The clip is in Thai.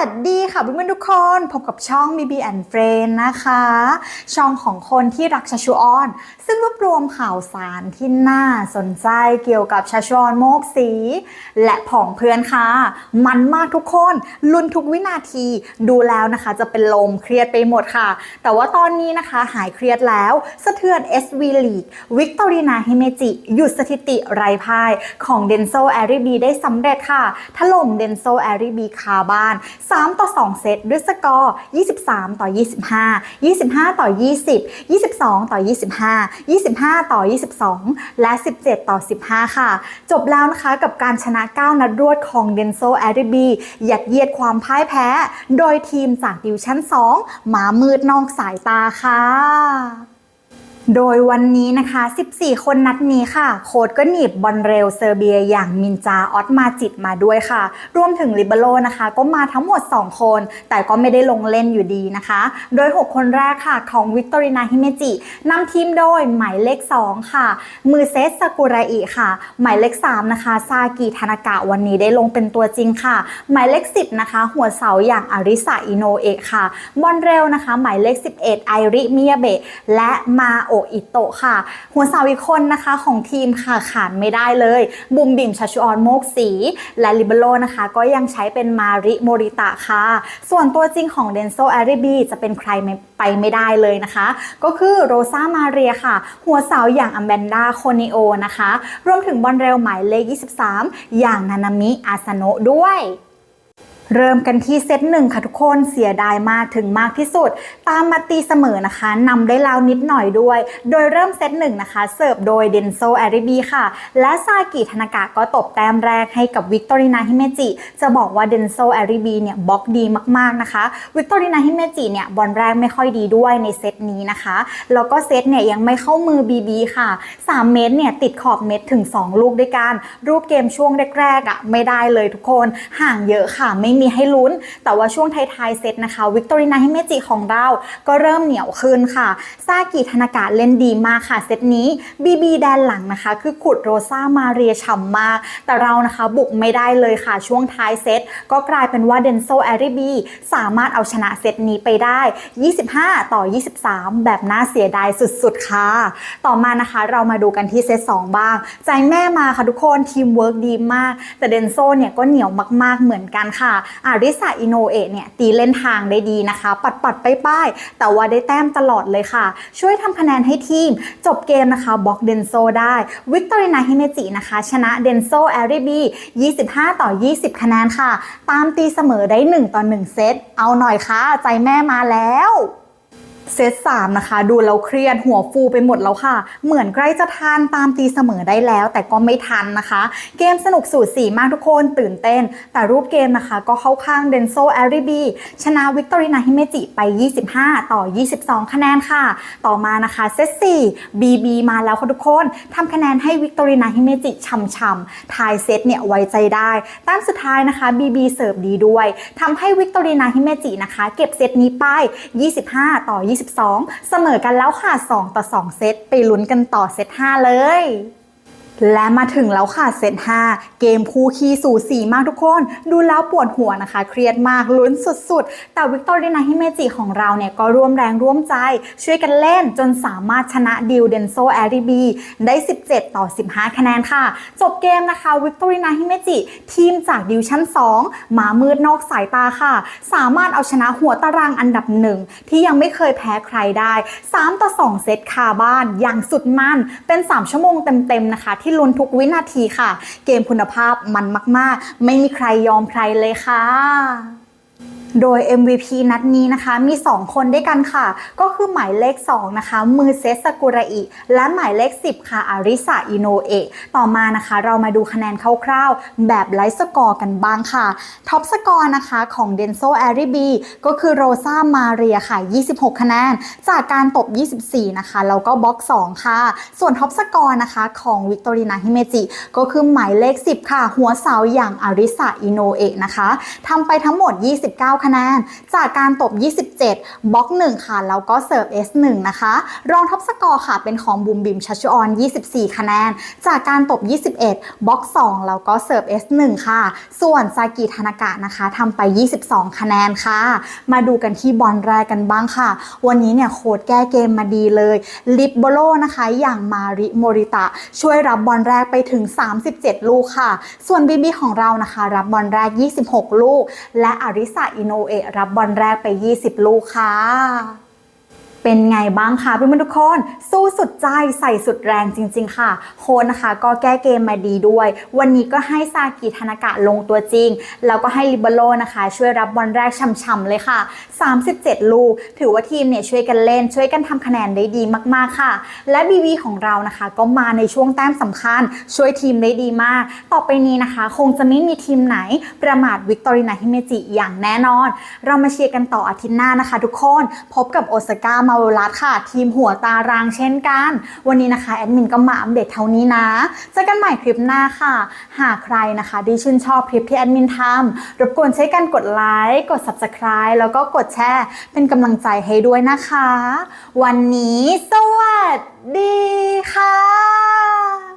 วัสดีค่ะเพื่อนๆทุกคน พบกับช่อง BB and Friend นะคะ ช่องของคนที่รักชาชูออน ซึ่งรวบรวมข่าวสารที่น่าสนใจเกี่ยวกับชาชูออนโมกสี และผองเพื่อนค่ะ มันมากทุกคน ลุ้นทุกวินาทีดูแล้วนะคะจะเป็นลมเครียดไปหมดค่ะ แต่ว่าตอนนี้นะคะหายเครียดแล้วสะเทือน SV League วิกตอรีนาฮิเมจิหยุดสถิติไรพ่ายของเดนโซแอริบีได้สำเร็จค่ะถล่มเดนโซแอริบีคาบ้าน3 ต่อ 2 เซตด้วยสกอร์ 23 ต่อ 25 25 ต่อ 20 22 ต่อ 25 25 ต่อ 22 และ 17 ต่อ 15 ค่ะ จบแล้วนะคะกับการชนะ 9 นัดรวดของเดนโซแอริบียัดเยียดความพ่ายแพ้ โดยทีมจากดิวชั่น 2 หมามืดนอกสายตาค่ะ โดยวันนี้นะคะ 14 คนนัดนี้ค่ะ โค้ดก็หนีบบอลเรลเซอร์เบียอย่างมินจาออตมาจิตมาด้วยค่ะ รวมถึงลิเบโรนะคะ ก็มาทั้งหมด 2 คน แต่ก็ไม่ได้ลงเล่นอยู่ดีนะคะ โดย 6 คนแรกค่ะ ของวิกตอรินาฮิเมจินำทีมโดยหมายเลข 2 ค่ะ มือเซสซากุระอิค่ะ หมายเลข 3 นะคะ ซากิทานากะวันนี้ได้ลงเป็นตัวจริงค่ะ หมายเลข 10 นะคะ หัวเสาอย่างอาริสาอิโนเอะค่ะ บอลเร็วนะคะ หมายเลข 11 ไอริมิยาเบะและมาโออิโตะค่ะ หัวเสาอีกคนนะคะของทีมค่ะขาดไม่ได้เลย บุมบิมชาชออนโมกสี และลิเบโรนะคะ ก็ยังใช้เป็นมาริโมริตะค่ะ ส่วนตัวจริงของเดนโซแอริบีจะเป็นใครไปไม่ได้เลยนะคะ ก็คือโรซามาเรียค่ะ หัวเสาอย่างอัมแบนดาโคนิโอนะคะ รวมถึงบอลเร็วหมายเลข 23 อย่างนานามิอาซโนะด้วย เริ่มกันที่เซตหนึ่งค่ะทุกคนเสียดายมากถึงมากที่สุด ตามมาตีเสมอนะคะนำได้ล้วนิดหน่อยด้วย โดยเริ่มเซตหนึ่งนะคะ เสิร์ฟโดยเดนโซแอริบีค่ะ และซากิธนากะก็ตบแต้มแรกให้กับวิกตอรินาฮิเมจิ จะบอกว่าเดนโซแอริบีเนี่ยบล็อกดีมากๆนะคะวิกตอรินาฮิเมจิเนี่ยบอลแรกไม่ค่อยดีด้วยในเซตนี้นะคะแล้วก็เซตเนี่ยยังไม่เข้ามือบีบีค่ะ 3 เมตรเนี่ยติดขอบเม็ดถึง 2 ลูกด้วยกันรูปเกมช่วงแรกๆอะไม่ได้เลยทุกคนห่างเยอะค่ะไม่มีให้ลุ้น แต่ว่าช่วงท้ายๆเซตนะคะวิกตอรินาฮิเมจิของเราก็เริ่มเหนียวขึ้นค่ะซากิธนากะเล่นดีมากค่ะเซตนี้บีบีแดนหลังนะคะ คือขุดโรซามาเรียฉ่ำมาก แต่เรานะคะบุกไม่ได้เลยค่ะช่วงท้ายเซตก็กลายเป็นว่าเดนโซแอริบีสามารถเอาชนะเซตนี้ไปได้ 25 ต่อ 23 แบบน่าเสียดายสุดๆค่ะ ต่อมานะคะเรามาดูกันที่เซต2บ้าง ใจแม่มาค่ะทุกคนทีมเวิร์กดีมาก แต่เดนโซเนี่ยก็เหนียวมากๆเหมือนกันค่ะอาริสาอิโนเอะเนี่ยตีเล่นทางได้ดีนะคะ ปัดปัดไป้าย แต่ว่าได้แต้มตลอดเลยค่ะ ช่วยทำคะแนนให้ทีม จบเกมนะคะบล็อกเดนโซได้วิกตอรินาฮิเมจินะคะ ชนะเดนโซแอริบี25 ต่อ 20 คะแนนค่ะ ตามตีเสมอได้ 1 ต่อ 1 เซตเอาหน่อยค่ะ ใจแม่มาแล้ว เซตสามนะคะ ดูแล้วเครียดหัวฟูไปหมดแล้วค่ะ เหมือนใกล้จะทันตามตีเสมอได้แล้ว แต่ก็ไม่ทันนะคะ เกมสนุกสูสีมากทุกคนตื่นเต้น แต่รูปเกมนะคะ ก็เข้าข้างเดนโซแอริบีชนะวิกตอรินาฮิเมจิไป 25 ต่อ 22 คะแนนค่ะ ต่อมานะคะเซต4 BB มาแล้วค่ะทุกคนทำคะแนนให้วิกตอรินาฮิเมจิช่ำๆทายเซตเนี่ยไว้ใจได้แต้มสุดท้ายนะคะ BB เสิร์ฟดีด้วยทำให้วิกตอรินาฮิเมจินะคะ เก็บเซตนี้ไป 25 ต่อ22เสมอกันแล้วค่ะ 2 ต่อ 2 เซต ไปลุ้นกันต่อเซต 5 เลย และมาถึงแล้วค่ะเซต5 เกมคู่คีสูสีมากทุกคน ดูแล้วปวดหัวนะคะ เครียดมากลุ้นสุดๆ แต่วิกตอรีนาฮิเมจิของเราเนี่ย ก็ร่วมแรงร่วมใจ ช่วยกันเล่นจนสามารถชนะดิวเดนโซแอริบีได้ 17 ต่อ 15 คะแนนค่ะ จบเกมนะคะวิกตอรีนาฮิเมจิทีมจากดิวชั่น2หมามืดนอกสายตาค่ะ สามารถเอาชนะหัวตารางอันดับหนึ่งที่ยังไม่เคยแพ้ใครได้ 3 ต่อ 2 เซตคาบ้านอย่างสุดมันเป็น 3 ชั่วโมงเต็มๆนะคะที่ลุ้นทุกวินาทีค่ะ เกมคุณภาพมันมาก ๆ ไม่มีใครยอมใครเลยค่ะ โดย MVP นัดนี้นะคะมี 2 คนด้วยกันค่ะ ก็คือหมายเลข 2 นะคะ มือเซสซากุระอิ และหมายเลข 10 ค่ะอาริสาอิโนเอะต่อมานะคะเรามาดูคะแนนคร่าวๆ แบบไลฟ์สกอร์กันบ้างค่ะ ท็อปสกอร์นะคะของเดนโซแอริบีก็คือโรซามาเรียค่ะ 26 คะแนน จากการตบ 24 นะคะ แล้วก็บล็อก 2 ค่ะ ส่วนท็อปสกอร์นะคะของวิกตอรีนาฮิเมจิก็คือหมายเลข 10 ค่ะ หัวเสาอย่างอาริสาอิโนเอะนะคะทำไปทั้งหมด 29 9 คะแนน จากการตบ 27 บล็อก 1 ค่ะ แล้วก็เสิร์ฟ S1 นะคะ รองท็อปสกอร์ค่ะ เป็นของบุมบิมชัชออน 24 คะแนน จากการตบ 21 บล็อก 2 แล้วก็เสิร์ฟ S1 ค่ะ ส่วนซากิธนากะนะคะทำไป 22 คะแนนค่ะ มาดูกันที่บอลแรกกันบ้างค่ะ วันนี้เนี่ยโค้ดแก้เกมมาดีเลย ลิปโบโลนะคะ อย่างมาริโมริตะ ช่วยรับบอลแรกไปถึง 37 ลูกค่ะ ส่วนบีบีของเรานะคะ รับบอลแรก 26 ลูก และอาริสาอินโนเอะรับบอลแรกไป 20 ลูกค่ะ เป็นไงบ้างคะเพื่อนๆทุกคน สู้สุดใจใส่สุดแรงจริง ๆ ค่ะโค้ชนะคะก็แก้เกมมาดีด้วย วันนี้ก็ให้ซากิธนากะลงตัวจริง แล้วก็ให้ลิเบโรนะคะ ช่วยรับบอลแรกช่ำๆเลยค่ะ 37 ลูก ถือว่าทีมเนี่ยช่วยกันเล่น ช่วยกันทำคะแนนได้ดีมากๆค่ะ และบีบีของเรานะคะ ก็มาในช่วงแต้มสำคัญ ช่วยทีมได้ดีมาก ต่อไปนี้นะคะ คงจะไม่มีทีมไหนประมาทวิกตอรินาฮิเมจิอย่างแน่นอน เรามาเชียร์กันต่ออาทิตย์หน้านะคะ ทุกคนพบกับโอซาก้ามาวลัสค่ะ ทีมหัวตารางเช่นกัน วันนี้นะคะแอดมินก็มาอัปเดตเท่านี้นะเจอกันใหม่คลิปหน้าค่ะ หากใครนะคะที่ชื่นชอบคลิปที่แอดมินทำรบกวนใช้การกดไลค์กด subscribe แล้วก็กดแชร์เป็นกำลังใจให้ด้วยนะคะ วันนี้สวัสดีค่ะ